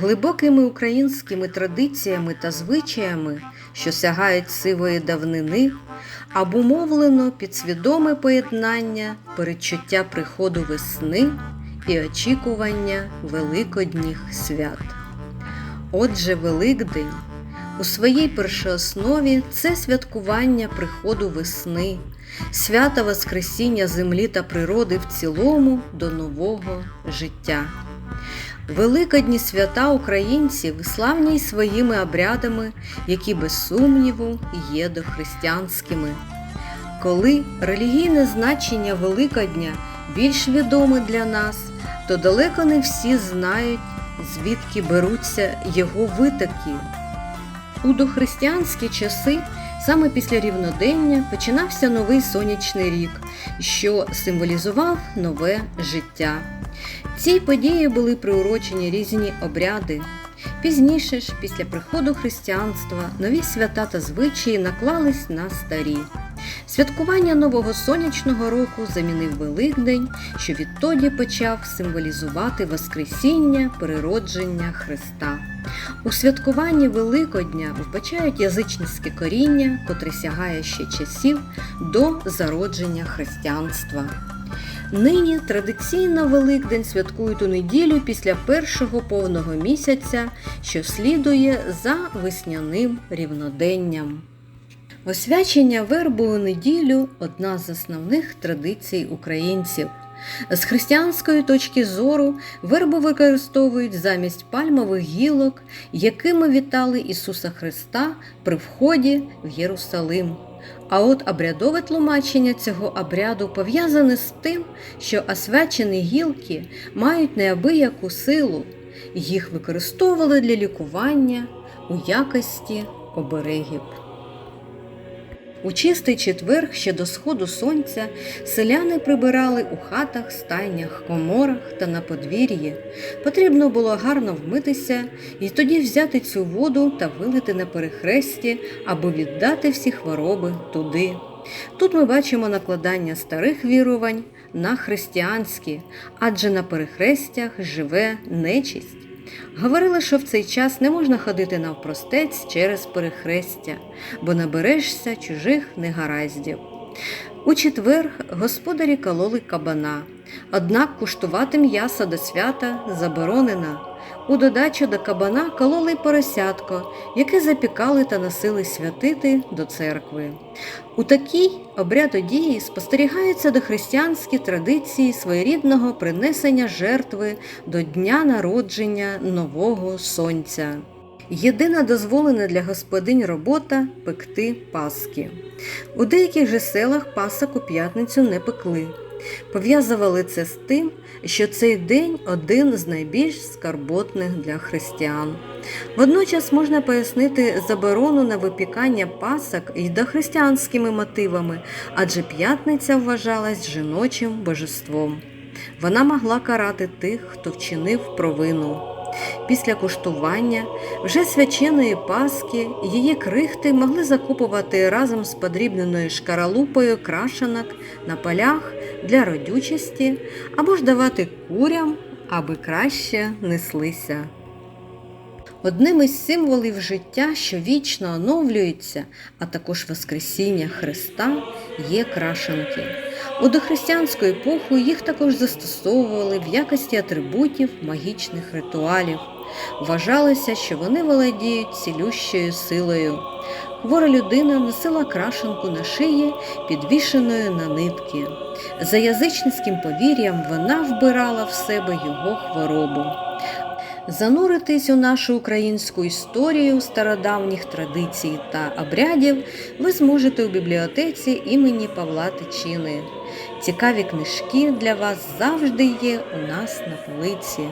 Глибокими українськими традиціями та звичаями, що сягають сивої давнини, обумовлено підсвідоме поєднання передчуття приходу весни і очікування великодніх свят. Отже, Великдень у своїй першооснові це святкування приходу весни, свята Воскресіння землі та природи в цілому до нового життя. Великодні свята українців славні своїми обрядами, які без сумніву є дохристиянськими. Коли релігійне значення Великодня більш відоме для нас, то далеко не всі знають, звідки беруться його витоки. У дохристиянські часи, саме після рівнодення, починався новий сонячний рік, що символізував нове життя. Цій події були приурочені різні обряди. Пізніше ж, після приходу християнства, нові свята та звичаї наклались на старі. Святкування нового сонячного року замінив Великдень, що відтоді почав символізувати Воскресіння, переродження Христа. У святкуванні Великодня вбачають язичницьке коріння, котре сягає ще часів до зародження християнства. Нині традиційно Великдень святкують у неділю після першого повного місяця, що слідує за весняним рівноденням. Освячення вербу у неділю одна з основних традицій українців. З християнської точки зору вербу використовують замість пальмових гілок, якими вітали Ісуса Христа при вході в Єрусалим. А от обрядове тлумачення цього обряду пов'язане з тим, що освячені гілки мають неабияку силу, їх використовували для лікування у якості оберегів. У чистий четверг ще до сходу сонця селяни прибирали у хатах, стайнях, коморах та на подвір'ї. Потрібно було гарно вмитися і тоді взяти цю воду та вилити на перехресті або віддати всі хвороби туди. Тут ми бачимо накладання старих вірувань на християнські, адже на перехрестях живе нечисть. Говорили, що в цей час не можна ходити навпростець через перехрестя, бо наберешся чужих негараздів. У четвер господарі кололи кабана, однак куштувати м'яса до свята заборонено. У додачу до кабана кололи поросятко, яке запікали та носили святити до церкви. У такій обрядодії спостерігаються дохристиянські традиції своєрідного принесення жертви до дня народження нового сонця. Єдина дозволена для господинь робота пекти паски. У деяких же селах пасок у п'ятницю не пекли. Пов'язували це з тим, що цей день один з найбільш скарботних для християн. Водночас можна пояснити заборону на випікання пасок і дохристиянськими мотивами, адже п'ятниця вважалась жіночим божеством. Вона могла карати тих, хто вчинив провину. Після куштування вже свяченої паски її крихти могли закупувати разом з подрібненою шкаралупою крашенок на полях для родючості або ж давати курям, аби краще неслися. Одним із символів життя, що вічно оновлюється, а також Воскресіння Христа, є крашенки. У дохристиянську епоху їх також застосовували в якості атрибутів магічних ритуалів. Вважалося, що вони володіють цілющою силою. Хвора людина носила крашенку на шиї, підвішеною на нитки. За язичницьким повір'ям вона вбирала в себе його хворобу. Зануритись у нашу українську історію стародавніх традицій та обрядів ви зможете у бібліотеці імені Павла Тичини. Цікаві книжки для вас завжди є у нас на полиці.